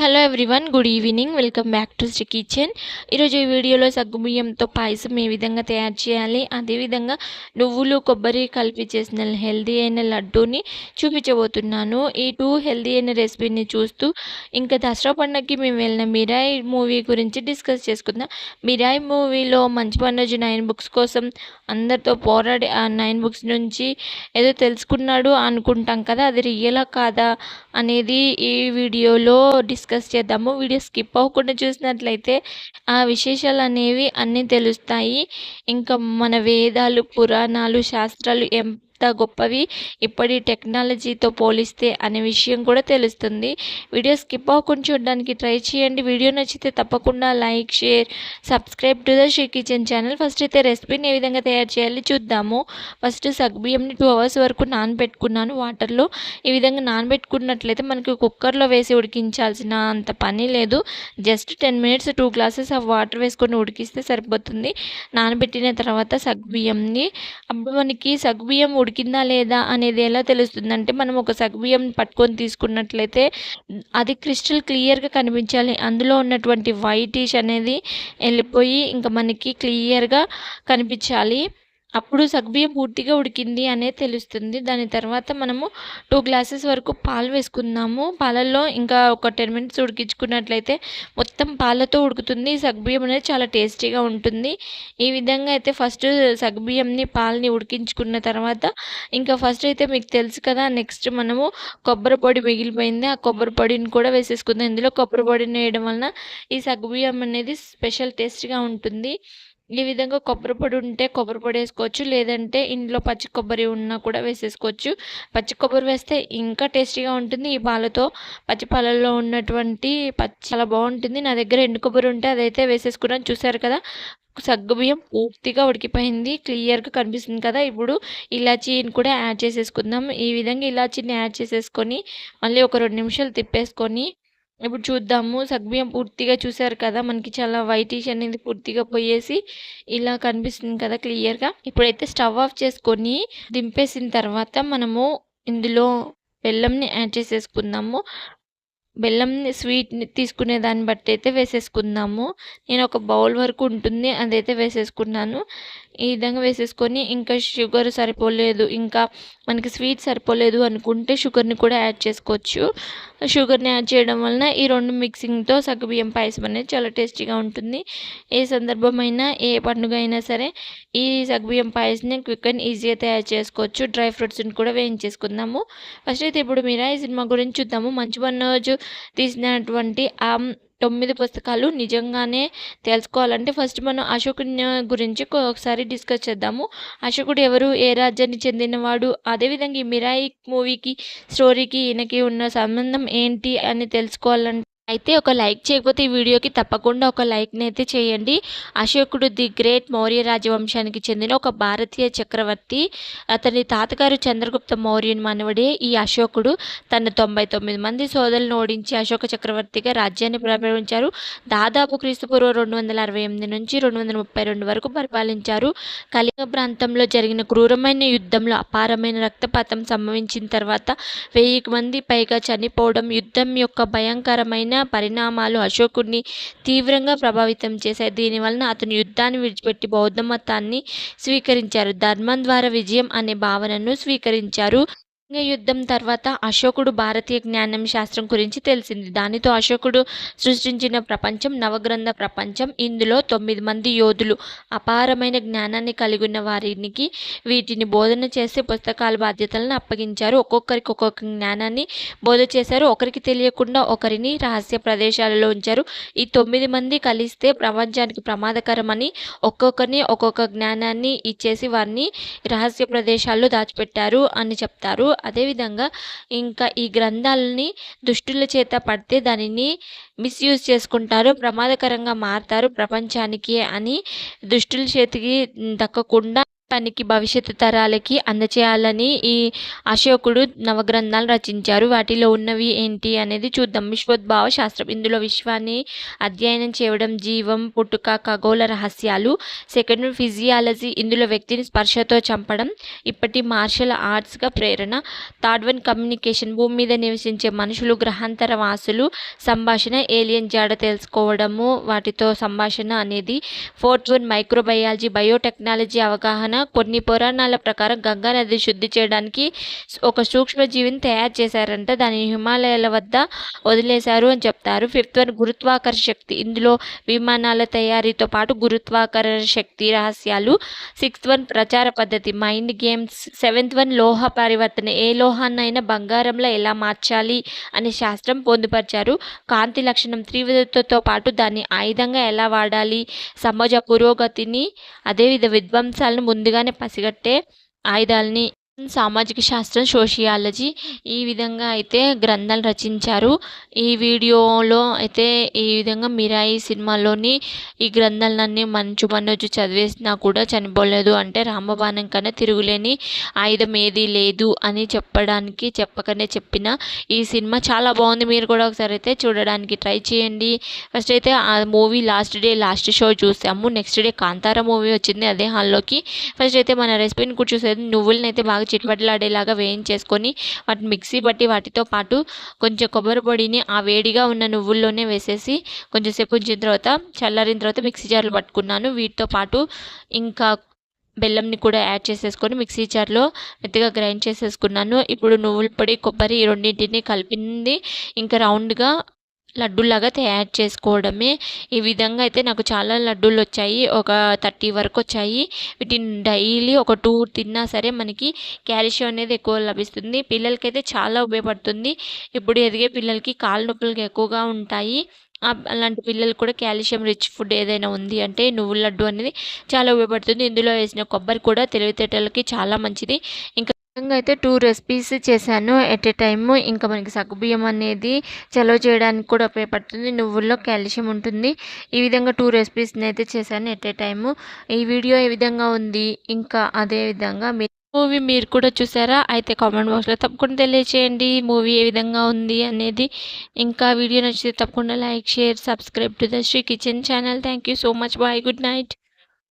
Hello everyone good evening welcome back to Sri kitchen ఈరోజు ఈ వీడియోలో సగ్గుబియ్యంతో పాయసం ఏ విధంగా తయారు చేయాలి? అదేవిధంగా నువ్వులు కొబ్బరి కలిపి చేసిన హెల్దీ అయిన లడ్డూని చూపించబోతున్నాను. ఈ టూ హెల్దీ అయిన రెసిపీని చూస్తూ ఇంకా దసరా పండుగకి మేము వెళ్ళిన మిరాయి మూవీ గురించి డిస్కస్ చేసుకుందాం. మిరాయి మూవీలో మంచి పండుగ నైన్ బుక్స్ కోసం అందరితో పోరాడి ఆ నైన్ బుక్స్ నుంచి ఏదో తెలుసుకున్నాడు అనుకుంటాం కదా అది రియలా కాదా అనేది ఈ వీడియోలో డిస్ డిస్కస్ చేద్దాము. వీడియో స్కిప్ అవ్వకుండా చూసినట్లయితే ఆ విశేషాలు అనేవి అన్నీ తెలుస్తాయి. ఇంకా మన వేదాలు పురాణాలు శాస్త్రాలు ఎంత గొప్పవి. ఇప్పటి టెక్నాలజీతో పోలిస్తే అనే విషయం కూడా తెలుస్తుంది. వీడియో స్కిప్ అవ్వకుండా చూడడానికి ట్రై చేయండి. వీడియో నచ్చితే తప్పకుండా like share subscribe to the she kitchen channel. First అయితే రెసిపీని ఏ విధంగా తయారు చేయాలి చూద్దాము. ఫస్ట్ సగ్బియ్యంని టూ అవర్స్ వరకు నానబెట్టుకున్నాను. వాటర్లో ఈ విధంగా నానబెట్టుకున్నట్లయితే మనకి కుక్కర్లో వేసి ఉడికించాల్సిన అంత పని లేదు. Just ten minutes two glasses of water వేసుకొని ఉడికిస్తే సరిపోతుంది. నానబెట్టిన తర్వాత సగ్బియ్యంని అప్పుడు మనకి సగ్బియ్యం ఉడికిందా లేదా అనేది ఎలా తెలుస్తుందంటే మనం ఒక సగ్బియ్యం పట్టుకొని తీసుకున్నట్లయితే అది క్రిస్టల్ క్లియర్గా కనిపించాలి. అందులో ఉన్నటువంటి వైటిష్ అనేది వెళ్ళిపోయి ఇంకా మనకి క్లియర్గా కనిపించాలి. అప్పుడు సగ్బియ్యం పూర్తిగా ఉడికింది అనేది తెలుస్తుంది. దాని తర్వాత మనము టూ గ్లాసెస్ వరకు పాలు వేసుకుందాము. పాలల్లో ఇంకా ఒక టెన్ మినిట్స్ ఉడికించుకున్నట్లయితే మొత్తం పాలతో ఉడుకుతుంది. సగ్బియ్యం అనేది చాలా టేస్టీగా ఉంటుంది. ఈ విధంగా అయితే ఫస్ట్ సగ్బియ్యంని పాలని ఉడికించుకున్న తర్వాత ఇంకా ఫస్ట్ అయితే మీకు తెలుసు కదా నెక్స్ట్ మనము కొబ్బరి పొడి మిగిలిపోయింది. ఆ కొబ్బరి పొడిని కూడా వేసేసుకుందాం. ఇందులో కొబ్బరి పొడిని వేయడం వలన ఈ సగ్బియ్యం అనేది స్పెషల్ టేస్ట్గా ఉంటుంది. ఈ విధంగా కొబ్బరి పొడి ఉంటే కొబ్బరి పొడి వేసుకోవచ్చు. లేదంటే ఇంట్లో పచ్చి కొబ్బరి ఉన్నా కూడా వేసేసుకోవచ్చు. పచ్చి కొబ్బరి వేస్తే ఇంకా టేస్టీగా ఉంటుంది. ఈ పాలతో పచ్చి పాలల్లో ఉన్నటువంటి పచ్చి చాలా బాగుంటుంది. నా దగ్గర ఎండు కొబ్బరి ఉంటే అదైతే వేసేసుకున్నాను. చూసారు కదా? సగ్గుబియ్యం పూర్తిగా ఉడికిపోయింది. క్లియర్గా కనిపిస్తుంది కదా? ఇప్పుడు ఇలాచీని కూడా యాడ్ చేసేసుకుందాం. ఈ విధంగా ఇలాచీని యాడ్ చేసేసుకొని మళ్ళీ ఒక రెండు నిమిషాలు తిప్పేసుకొని ఇప్పుడు చూద్దాము. సగ్బియం పూర్తిగా చూసారు కదా మనకి చాలా వైటిష్ అనేది పూర్తిగా పోయేసి ఇలా కనిపిస్తుంది కదా క్లియర్గా. ఇప్పుడైతే స్టవ్ ఆఫ్ చేసుకొని దింపేసిన తర్వాత మనము ఇందులో బెల్లంని యాడ్ చేసేసుకుందాము. బెల్లంని స్వీట్ని తీసుకునే దాన్ని బట్టి అయితే వేసేసుకుందాము. నేను ఒక బౌల్ వరకు ఉంటుంది అదైతే వేసేసుకున్నాను. ఈ విధంగా వేసేసుకొని ఇంకా షుగర్ సరిపోలేదు ఇంకా మనకి స్వీట్ సరిపోలేదు అనుకుంటే షుగర్ని కూడా యాడ్ చేసుకోవచ్చు. షుగర్ని యాడ్ చేయడం వలన ఈ రెండు మిక్సింగ్తో సగ్గుబియ్యం పాయసం అనేది చాలా టేస్టీగా ఉంటుంది. ఏ సందర్భమైనా ఏ పండుగ అయినా సరే ఈ సగ్గుబియ్యం పాయసాన్ని క్విక్ అండ్ ఈజీగా తయారు చేసుకోవచ్చు. డ్రై ఫ్రూట్స్ని కూడా వేయించేసుకుందాము. ఫస్ట్ అయితే ఇప్పుడు మీరు ఈ సినిమా గురించి చూద్దాము. మంచి మనోజు తీసినటువంటి ఆ తొమ్మిది పుస్తకాలు నిజంగానే తెలుసుకోవాలంటే ఫస్ట్ మనం అశోకుని గురించి ఒకసారి డిస్కస్ చేద్దాము. అశోకుడు ఎవరు? ఏ రాజ్యాన్ని చెందినవాడు? అదేవిధంగా ఈ మిరాయి మూవీకి స్టోరీకి ఈయనకి ఉన్న సంబంధం ఏంటి అని తెలుసుకోవాలంటే అయితే ఒక లైక్ చేయకపోతే ఈ వీడియోకి తప్పకుండా ఒక లైక్ని అయితే చేయండి. అశోకుడు ది గ్రేట్ మౌర్య రాజవంశానికి చెందిన ఒక భారతీయ చక్రవర్తి. అతని తాతగారు చంద్రగుప్త మౌర్యుని మనవడే ఈ అశోకుడు. తన తొంభై తొమ్మిది మంది సోదరులను ఓడించి అశోక చక్రవర్తిగా రాజ్యాన్ని ప్రారంభించారు. దాదాపు క్రీస్తుపూర్వం రెండు వందల అరవై ఎనిమిది నుంచి రెండు వందల ముప్పై రెండు వరకు పరిపాలించారు. కళింగ ప్రాంతంలో జరిగిన క్రూరమైన యుద్ధంలో అపారమైన రక్తపాతం సంభవించిన తర్వాత వెయ్యికి మంది పైగా చనిపోవడం యుద్ధం యొక్క భయంకరమైన పరిణామాలు అశోకుడిని తీవ్రంగా ప్రభావితం చేశాయి. దీనివలన అతను యుద్ధాన్ని విడిచిపెట్టి బౌద్ధ మతాన్ని స్వీకరించారు. ధర్మం ద్వారా విజయం అనే భావనను స్వీకరించారు. యుద్ధం తర్వాత అశోకుడు భారతీయ జ్ఞానం శాస్త్రం గురించి తెలిసింది. దానితో అశోకుడు సృష్టించిన ప్రపంచం నవగ్రంథ ప్రపంచం ఇందులో తొమ్మిది మంది యోధులు. అపారమైన జ్ఞానాన్ని కలిగి ఉన్న వారికి వీటిని బోధన చేసే పుస్తకాల బాధ్యతలను అప్పగించారు. ఒక్కొక్కరికి ఒక్కొక్క జ్ఞానాన్ని బోధ చేశారు. ఒకరికి తెలియకుండా ఒకరిని రహస్య ప్రదేశాలలో ఉంచారు. ఈ తొమ్మిది మంది కలిస్తే ప్రపంచానికి ప్రమాదకరమని ఒక్కొక్కరిని ఒక్కొక్క జ్ఞానాన్ని ఇచ్చేసి వారిని రహస్య ప్రదేశాల్లో దాచిపెట్టారు అని చెప్తారు. అదేవిధంగా ఇంకా ఈ గ్రంథాలని దుష్టుల చేత పడితే దానిని మిస్యూజ్ చేసుకుంటారు ప్రమాదకరంగా మారుతారు ప్రపంచానికి అని దుష్టుల చేతికి దక్కకుండా తనకి భవిష్యత్తు తరాలకి అందచేయాలని ఈ అశోకుడు నవగ్రంథాలు రచించారు. వాటిలో ఉన్నవి ఏంటి అనేది చూద్దాం. విశ్వోద్భావ శాస్త్రం. ఇందులో విశ్వాన్ని అధ్యయనం చేయడం జీవం పుట్టుక ఖగోళ రహస్యాలు సెకండ్ ఫిజియాలజీ ఇందులో వ్యక్తిని స్పర్శతో చంపడం ఇప్పటి మార్షల్ ఆర్ట్స్గా ప్రేరణ థర్డ్ వన్ కమ్యూనికేషన్ భూమి మీద నివసించే మనుషులు గ్రహాంతర వాసులు సంభాషణ ఏలియన్ జాడ తెలుసుకోవడము వాటితో సంభాషణ అనేది ఫోర్త్ వన్ మైక్రోబయాలజీ బయోటెక్నాలజీ అవగాహన కొన్ని పురాణాల ప్రకారం గంగానది శుద్ధి చేయడానికి ఒక సూక్ష్మజీవిని తయారు చేశారంట. దానిని హిమాలయాల వద్ద వదిలేశారు అని చెప్తారు. ఫిఫ్త్ వన్ గురుత్వాకర్ష శక్తి. ఇందులో విమానాల తయారీతో పాటు గురుత్వాకర్ష శక్తి రహస్యాలు. సిక్స్త్ వన్ ప్రచార పద్ధతి. Mind games. సెవెంత్ వన్ లోహ పరివర్తన. ఏ లోహాన్నైనా బంగారంలో ఎలా మార్చాలి అనే శాస్త్రం పొందుపరిచారు. కాంతి లక్షణం తీవ్రతతో పాటు దాన్ని ఆయుధంగా ఎలా వాడాలి? సమాజ పురోగతిని అదేవిధ విధ్వంసాలను ముందు ముందుగానే పసిగట్టే ఆయుధాలని సామాజిక శాస్త్రం సోషియాలజీ ఈ విధంగా అయితే గ్రంథాలు రచించారు. ఈ వీడియోలో అయితే ఈ విధంగా మిరాయి సినిమాలోని ఈ గ్రంథాలన్నీ మంచు మనోజు చదివేసినా కూడా చనిపోలేదు. అంటే రామబాణం కన్నా తిరుగులేని ఆయుధం ఏది లేదు అని చెప్పడానికి చెప్పకనే చెప్పిన ఈ సినిమా చాలా బాగుంది. మీరు కూడా ఒకసారి అయితే చూడడానికి ట్రై చేయండి. ఫస్ట్ అయితే ఆ movie last day last show చూసాము. నెక్స్ట్ డే కాంతార మూవీ వచ్చింది అదే హాల్లోకి. ఫస్ట్ అయితే మన రెసిపీని కూడా చూసేది. నువ్వులని అయితే బాగా చిట్పట్లాడేలాగా వేయించేసుకొని వాటిని మిక్సీ బట్టి వాటితో పాటు కొంచెం కొబ్బరి పొడిని ఆ వేడిగా ఉన్న నువ్వుల్లోనే వేసేసి కొంచెం సేపు ఉంచిన తర్వాత చల్లారిన తర్వాత మిక్సీ జార్లు పట్టుకున్నాను. వీటితో పాటు ఇంకా బెల్లంని కూడా యాడ్ చేసేసుకొని మిక్సీ జార్లో మెత్తగా గ్రైండ్ చేసేసుకున్నాను. ఇప్పుడు నువ్వుల పొడి కొబ్బరి ఈ రెండింటిని కలిపింది ఇంకా రౌండ్గా లడ్డూలాగా తయారు చేసుకోవడమే. ఈ విధంగా అయితే నాకు చాలా లడ్డూలు వచ్చాయి. ఒక థర్టీ వరకు వచ్చాయి. వీటిని డైలీ ఒక టూ తిన్నా సరే మనకి కాల్షియం అనేది ఎక్కువ లభిస్తుంది. పిల్లలకైతే చాలా ఉపయోగపడుతుంది. ఇప్పుడు ఎదిగే పిల్లలకి కాళ్ళ నొప్పులు ఎక్కువగా ఉంటాయి. అలాంటి పిల్లలు కూడా కాల్షియం రిచ్ ఫుడ్ ఏదైనా ఉంది అంటే నువ్వుల లడ్డు అనేది చాలా ఉపయోగపడుతుంది. ఇందులో వేసిన కొబ్బరి కూడా తెలివితేటలకి చాలా మంచిది. ఇంకా విధంగా అయితే టూ రెసిపీస్ చేశాను. ఎట్ ఏ టైము ఇంకా మనకి సగ్గుబియ్యం అనేది చలవ చేయడానికి కూడా ఉపయోగపడుతుంది. నువ్వుల్లో కాల్షియం ఉంటుంది. ఈ విధంగా టూ రెసిపీస్ని అయితే చేశాను ఎట్ ఏ టైము ఈ వీడియో ఏ విధంగా ఉంది? ఇంకా అదే విధంగా మీరు మూవీ మీరు కూడా చూసారా? అయితే కామెంట్ బాక్స్లో తప్పకుండా తెలియచేయండి. మూవీ ఏ విధంగా ఉంది అనేది. ఇంకా వీడియో నచ్చితే తప్పకుండా like share subscribe to the Sri kitchen channel thank you so much bye good night